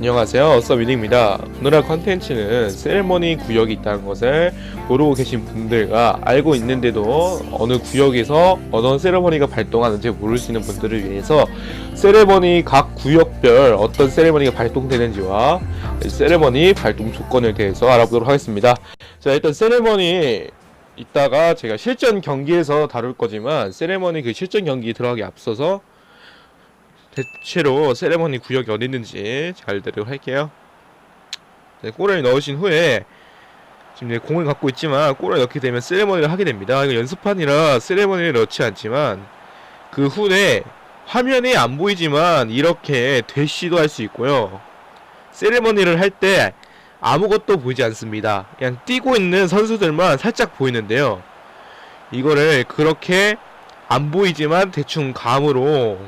안녕하세요. 어서위닝입니다. 오늘의 컨텐츠는 세레머니 구역이 있다는 것을 모르고 계신 분들과 알고 있는데도 어느 구역에서 어떤 세레머니가 발동하는지 모를 수 있는 분들을 위해서 세레머니 각 구역별 어떤 세레머니가 발동되는지와 세레머니 발동 조건에 대해서 알아보도록 하겠습니다. 자 일단 세레머니 이따가 제가 실전 경기에서 다룰 거지만 세레머니 그 실전 경기 들어가기 앞서서 대체로 세레머니 구역이 어디 있는지 잘 할게요. 네, 골을 넣으신 후에 지금 네, 공을 갖고 있지만 골을 넣게 되면 세레머니를 하게 됩니다. 이거 연습판이라 세레머니를 넣지 않지만 그 후에 화면이 안 보이지만 이렇게 대시도 할 수 있고요. 세레머니를 할 때 아무것도 보이지 않습니다. 그냥 뛰고 있는 선수들만 살짝 보이는데요. 이거를 그렇게 안 보이지만 대충 감으로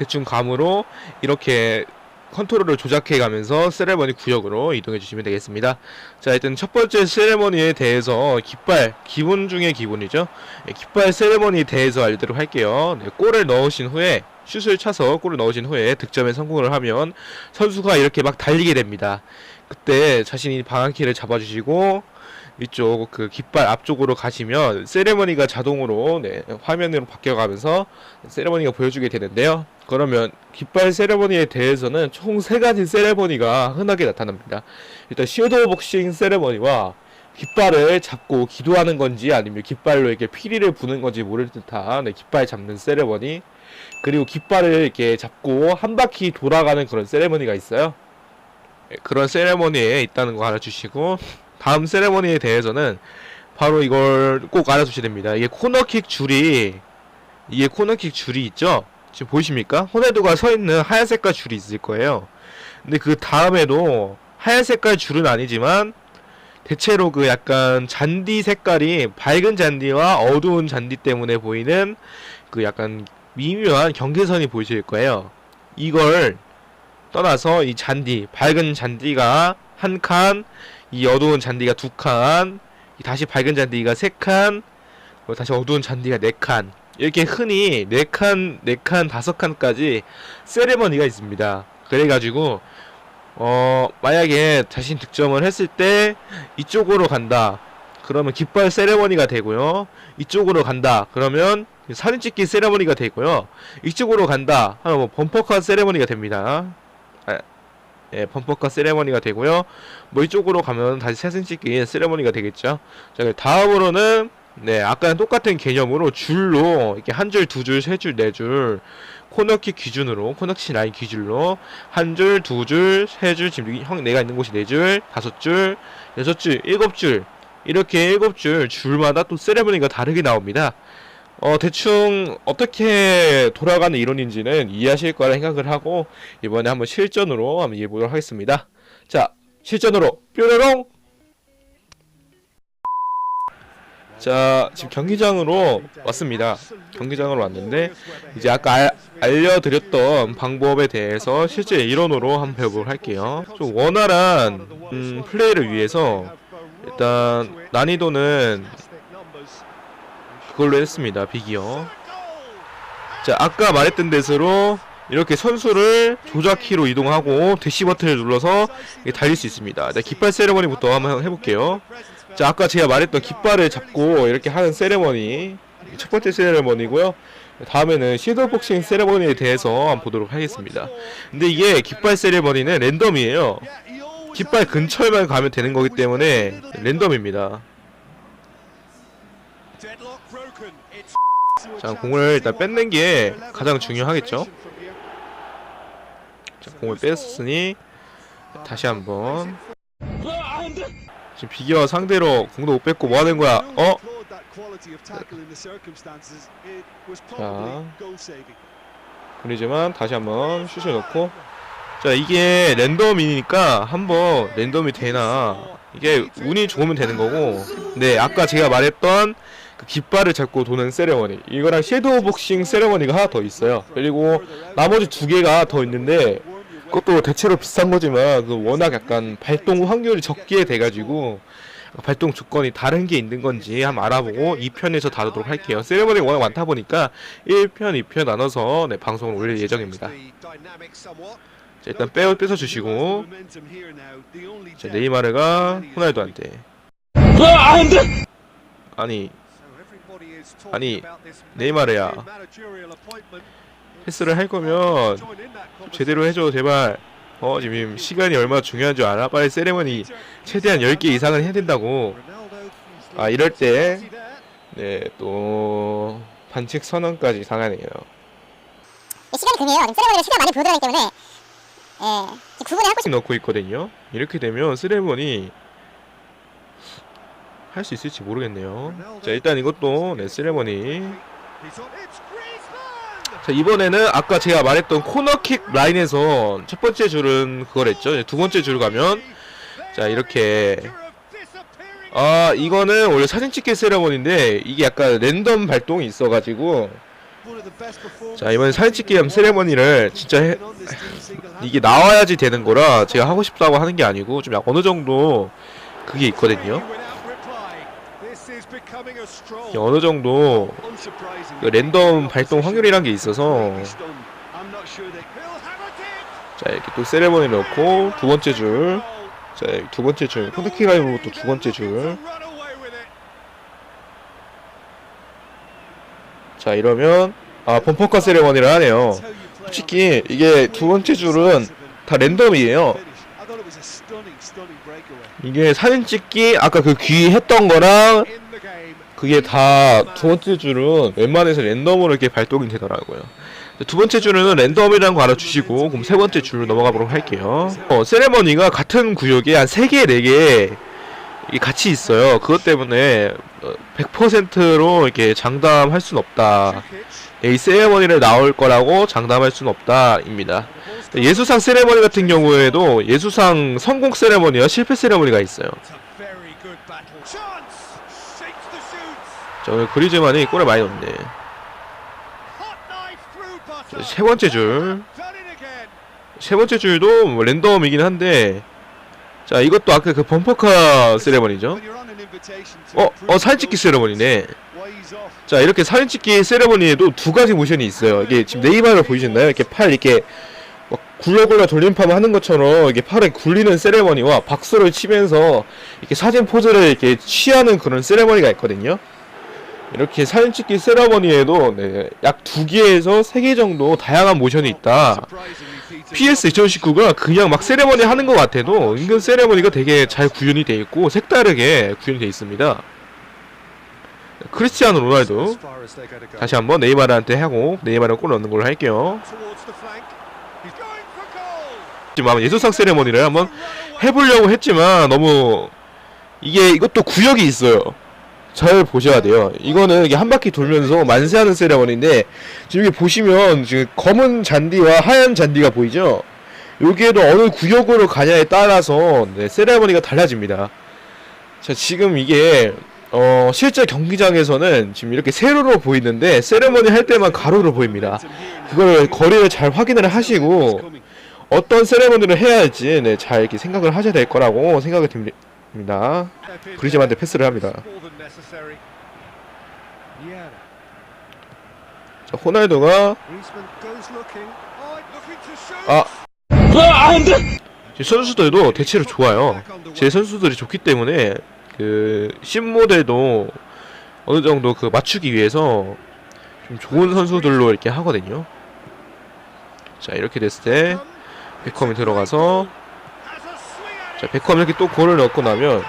대충 감으로 이렇게 컨트롤을 조작해 가면서 세레머니 구역으로 이동해 주시면 되겠습니다. 자, 일단 첫 번째 세레머니에 대해서 깃발, 기본 중에 기본이죠. 예, 깃발 세레머니에 대해서 알도록 할게요. 네, 골을 넣으신 후에 슛을 차서 골을 넣으신 후에 득점에 성공을 하면 선수가 이렇게 막 달리게 됩니다. 그때 자신이 방향키를 잡아주시고 이쪽 그 깃발 앞쪽으로 가시면 세레머니가 자동으로 네, 화면으로 바뀌어가면서 세레머니가 보여주게 되는데요. 그러면 깃발 세레머니에 대해서는 총 세 가지 세레머니가 흔하게 나타납니다. 일단 섀도우 복싱 세레머니와 깃발을 잡고 기도하는 건지 아니면 깃발로 이렇게 피리를 부는 건지 모를 듯한 네, 깃발 잡는 세레머니 그리고 깃발을 이렇게 잡고 한 바퀴 돌아가는 그런 세레머니가 있어요. 네, 그런 세레머니에 있다는 거 알아주시고 다음 세레머니에 대해서는 바로 이걸 꼭 알아두셔야 됩니다. 이게 코너킥 줄이 이게 코너킥 줄이 있죠? 지금 보이십니까? 호날두가 서 있는 하얀 색깔 줄이 있을 거예요. 근데 그 다음에도 하얀 색깔 줄은 아니지만 대체로 그 약간 잔디 색깔이 밝은 잔디와 어두운 잔디 때문에 보이는 그 약간 미묘한 경계선이 보이실 거예요. 이걸 떠나서 이 잔디, 밝은 잔디가 한 칸, 이 어두운 잔디가 두 칸, 이 다시 밝은 잔디가 세 칸, 다시 어두운 잔디가 네 칸. 이렇게 흔히 네 칸, 네 칸, 다섯 칸까지 세레머니가 있습니다. 그래가지고 어 만약에 자신 득점을 했을 때 이쪽으로 간다. 그러면 깃발 세레머니가 되고요. 이쪽으로 간다. 그러면 사진 찍기 세레머니가 되고요. 이쪽으로 간다. 하면 뭐 범퍼컷 세레머니가 됩니다. 아, 예, 범퍼컷 세레머니가 되고요. 뭐 이쪽으로 가면 다시 사진 찍기 세레머니가 되겠죠. 자, 다음으로는 네, 아까랑 똑같은 개념으로 줄로 이렇게 한 줄, 두 줄, 세 줄, 네 줄 코너킥 기준으로 코너킥 라인 기준으로 한 줄, 두 줄, 세 줄, 지금 형 내가 있는 곳이 네 줄, 다섯 줄, 여섯 줄, 일곱 줄 이렇게 일곱 줄 줄마다 또 세레머니가 다르게 나옵니다. 어, 대충 어떻게 돌아가는 이론인지는 이해하실 거라 생각을 하고 이번에 한번 실전으로 한번 이해해 보도록 하겠습니다. 자, 실전으로 뾰로롱! 자, 지금 경기장으로 왔습니다. 경기장으로 왔는데 이제 아까 알, 알려드렸던 방법에 대해서 실제 이론으로 한번 배워보도록 할게요. 좀 원활한 음, 플레이를 위해서 일단 난이도는 그걸로 했습니다. 비기어. 자, 아까 말했던 데서로 이렇게 선수를 조작키로 이동하고 대시 버튼을 눌러서 달릴 수 있습니다. 자, 깃발 세레머니부터 한번 해볼게요. 자, 아까 제가 말했던 깃발을 잡고 이렇게 하는 세레머니 첫 번째 세레머니고요. 다음에는 섀도우 복싱 세레머니에 대해서 한번 보도록 하겠습니다. 근데 이게 깃발 세레머니는 랜덤이에요. 깃발 근처에만 가면 되는 거기 때문에 랜덤입니다. 자, 공을 일단 뺏는 게 가장 중요하겠죠. 자, 공을 뺐으니 다시 한번 지금 비기어 상대로 공도 못 뺐고 뭐 하는 거야? 어? 자. 그러지만 다시 한번 슛을 넣고 자 이게 랜덤이니까 한번 랜덤이 되나 이게 운이 좋으면 되는 거고 네 아까 제가 말했던 그 깃발을 잡고 도는 세레머니 이거랑 섀도우 복싱 세레머니가 하나 더 있어요 그리고 나머지 두 개가 더 있는데 그것도 대체로 비싼 거지만 그 워낙 약간 발동 확률이 적게 돼가지고 발동 조건이 다른 게 있는 건지 한번 알아보고 2편에서 다루도록 할게요. 세레머니가 워낙 많다 보니까 1편, 2편 나눠서 네, 방송을 올릴 예정입니다. 자, 일단 빼, 뺏어 주시고 자, 네이마르가 호날두한테 아니 아니, 네이마르야. 패스를 할 거면 제대로 해줘 제발 어 지금 시간이 얼마나 중요한 줄 알아? 빨리 세레머니 최대한 10개 이상은 해야 된다고 아 이럴 때 네 또 반칙 선언까지 당하네요 이 시간이 금이에요. 지금 세레머니가 시간 많이 보여드리기 때문에 예, 구분을 하고 싶. 넣고 있거든요 이렇게 되면 세레머니 할 수 있을지 모르겠네요. 자 일단 이것도 네 세레머니. 자 이번에는 아까 제가 말했던 코너킥 라인에서 첫 번째 줄은 그거랬죠. 이제 두 번째 줄 가면 자 이렇게. 아 이거는 원래 사진 찍기 세레머니인데 이게 약간 랜덤 발동이 있어가지고. 자 이번에 사진 찍기 하면 세레머니를 진짜 해, 이게 나와야지 되는 거라 제가 하고 싶다고 하는 게 아니고 좀 어느 정도 그게 있거든요 어느 정도 그 랜덤 발동 확률이란 게 있어서 자 이렇게 또 세레머니 넣고 두 번째 줄 자, 두 번째 줄, 콘택키 가이브 또두 번째 줄. 자, 이러면, 아, 범퍼카 세레머니를 하네요. 솔직히, 이게 두 번째 줄은 다 랜덤이에요. 이게 사진 찍기, 아까 그 귀 했던 거랑, 그게 다 두 번째 줄은 웬만해서 랜덤으로 이렇게 발동이 되더라고요. 두 번째 줄은 랜덤이라는 거 알아주시고 그럼 세 번째 줄로 넘어가 보도록 할게요. 어, 세레머니가 같은 구역에 한 3개, 4개 이 같이 있어요. 그것 때문에 어, 100%로 이렇게 장담할 순 없다. 이 세레머니를 나올 거라고 장담할 순 없다입니다. 예수상 세레머니 같은 경우에도 예수상 성공 세레머니와 실패 세레머니가 있어요. 자, 오늘 그리즈만이 골을 많이 넣네. 세 번째 줄. 세 번째 줄도 뭐 랜덤이긴 한데 자 이것도 아까 그 범퍼카 세레머니죠 어? 어 사진찍기 세레머니네 자 이렇게 사진찍기 세레머니에도 두 가지 모션이 있어요 이게 지금 네이버를 보이셨나요? 이렇게 팔 이렇게 막 굴러굴러 돌림판 하는 것처럼 이게 팔에 굴리는 세레머니와 박수를 치면서 이렇게 사진 포즈를 이렇게 취하는 그런 세레머니가 있거든요 이렇게 사진 찍기 세레머니에도 네, 약두 개에서 세개 정도 다양한 모션이 있다. PS 2019가 그냥 막 세레머니 하는 것 같아도 은근 세레머니가 되게 잘 구현이 돼 있고 색다르게 구현이 돼 있습니다. 크리스티아노 로날두 다시 한번 네이마르한테 하고 네이마르 골 넣는 걸로 할게요. 지금 아마 예술상 세레머니를 한번 해보려고 했지만 너무 이게 이것도 구역이 있어요. 잘 보셔야 돼요. 이거는 이게 한 바퀴 돌면서 만세하는 세레머니인데 지금 여기 보시면 지금 검은 잔디와 하얀 잔디가 보이죠? 여기에도 어느 구역으로 가냐에 따라서 네, 세레머니가 달라집니다. 자 지금 이게 어 실제 경기장에서는 지금 이렇게 세로로 보이는데 세레머니 할 때만 가로로 보입니다. 그걸 거리를 잘 확인을 하시고 어떤 세레머니를 해야 할지 네, 잘 이렇게 생각을 하셔야 될 거라고 생각이 듭니다. 그리즈만한테 패스를 합니다. 자, 호날두가 아제 선수들도 대체로 좋아요. 제 선수들이 좋기 때문에 그 신 모델도 어느 정도 그 맞추기 위해서 좀 좋은 선수들로 이렇게 하거든요. 자 이렇게 됐을 때 베컴이 들어가서 자 베컴 이렇게 또 골을 넣고 나면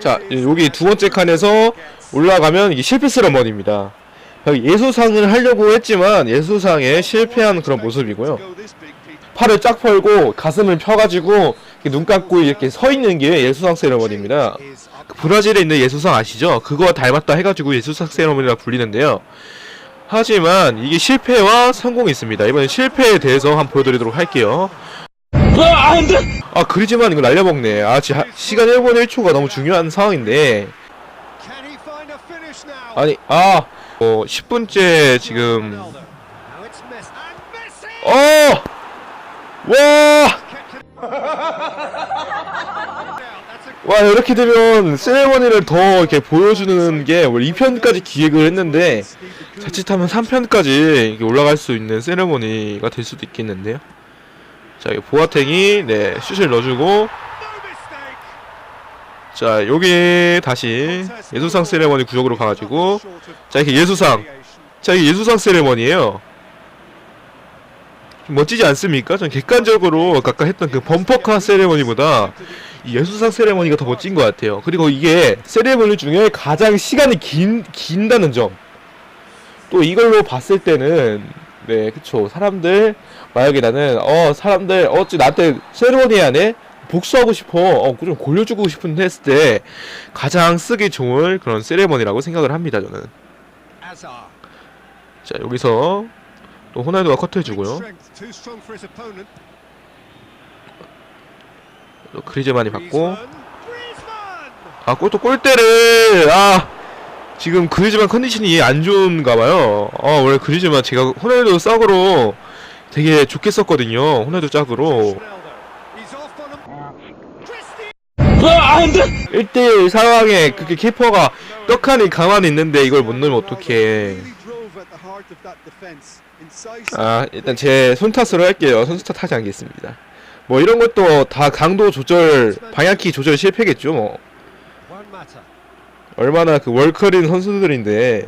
자 여기 두 번째 칸에서 올라가면 이게 실패 세러머니입니다. 예수상을 하려고 했지만 예수상에 실패한 그런 모습이고요. 팔을 쫙 펼고 가슴을 펴가지고 눈 감고 이렇게 서 있는 게 예수상 세러머니입니다. 그 브라질에 있는 예수상 아시죠? 그거 닮았다 해가지고 예수상 세러머니라 불리는데요. 하지만 이게 실패와 성공이 있습니다. 이번엔 실패에 대해서 한번 보여드리도록 할게요. 아 그리지만 이거 날려먹네. 아 지, 시간 1분 1초가 너무 중요한 상황인데. 아니 아! 어, 10분째 지금. 어! 와! 와 이렇게 되면 세레머니를 더 이렇게 보여주는 게 원래 2편까지 기획을 했는데 자칫하면 3편까지 올라갈 수 있는 세레머니가 될 수도 있겠는데요 자, 이 보아탱이 네 슛을 넣어주고. 자 여기 다시 예수상 세레머니 구역으로 가가지고. 자 이렇게 예수상. 자 이게 예수상 세레머니예요. 좀 멋지지 않습니까? 전 객관적으로 아까 했던 그 범퍼카 세레머니보다 이 예수상 세레머니가 더 멋진 것 같아요. 그리고 이게 세레머니 중에 가장 시간이 긴, 긴다는 점. 또 이걸로 봤을 때는 네 그쵸. 사람들 만약에 나는 어 사람들 어찌 나한테 세레머니 하네 복수하고 싶어. 어, 좀 골려주고 싶은데 했을 때 가장 쓰기 좋은 그런 세레머니라고 생각을 합니다 저는. 자 여기서 또 호날두가 커트해주고요. 또 그리즈만이 받고. 아 골또 골대를 아 지금 그리즈만 컨디션이 안 좋은가 봐요. 어 원래 그리즈만 제가 호날두 싹으로 되게 좋게 썼거든요. 호날두 짝으로. 1대1 상황에 그렇게 키퍼가 떡하니 가만히 있는데 이걸 못 넣으면 어떡해. 아 일단 제 손탓으로 할게요. 선수 탓하지 않겠습니다. 뭐 이런 것도 다 강도 조절 방향키 조절 실패겠죠 뭐 얼마나 그 월클인 선수들인데.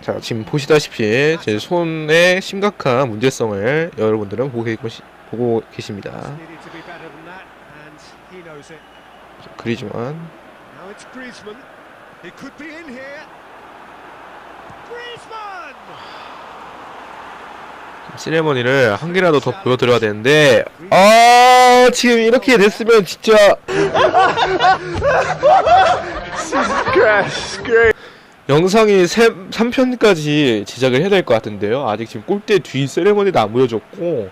자 지금 보시다시피 제 손에 심각한 문제성을 여러분들은 보고, 계, 보고 계십니다. 그리지만! 세레머니를 한 개라도 더 보여드려야 되는데 아 지금 이렇게 됐으면 진짜 영상이 3편까지 제작을 해야 될 것 같은데요 아직 지금 골대 뒤 세레머니도 안 보여줬고.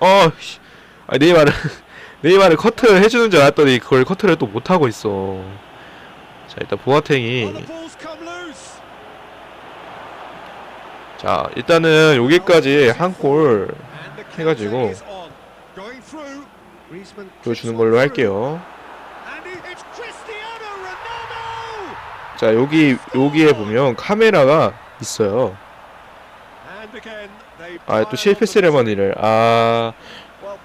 어 씨. 아, 네이마를 네이마를 커트를 해주는 줄 알았더니 그걸 커트를 또 못하고 있어 자 일단 보아탱이. 자 일단은 여기까지 한골 And the 해가지고 보여주는 걸로 할게요! 자 여기 여기에 보면 카메라가 있어요 아 또 실패 세레머니를 아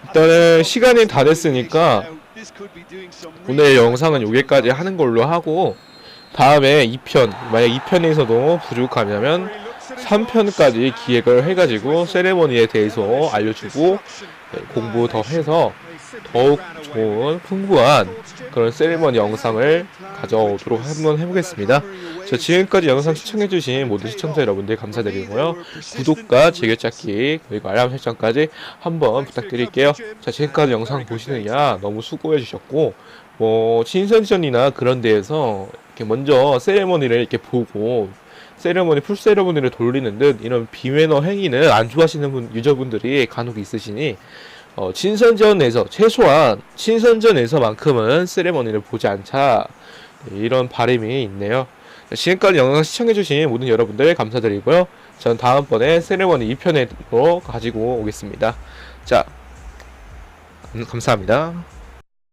일단은 시간이 다 됐으니까 오늘 영상은 여기까지 하는 걸로 하고 다음에 2편 만약 2편에서도 부족하면 3편까지 기획을 해가지고 세레머니에 대해서 알려주고 네, 공부 더 해서 더욱 좋은 풍부한 그런 세레머니 영상을 가져오도록 한번 해보겠습니다. 자 지금까지 영상 시청해주신 모든 시청자 여러분들 감사드리고요. 구독과 즐겨찾기 그리고 알람 설정까지 한번 부탁드릴게요. 자 지금까지 영상 보시느냐 너무 수고해주셨고 뭐 친선전이나 그런 데에서 이렇게 먼저 세레머니를 이렇게 보고 세레머니 풀 세레머니를 돌리는 듯 이런 비매너 행위는 안 좋아하시는 분, 유저분들이 간혹 있으시니 어, 친선전에서 최소한 친선전에서만큼은 세레머니를 보지 않자 네, 이런 바람이 있네요. 자, 지금까지 영상 시청해주신 모든 여러분들 감사드리고요. 전 다음번에 세레머니 2편으로 가지고 오겠습니다. 자, 음, 감사합니다.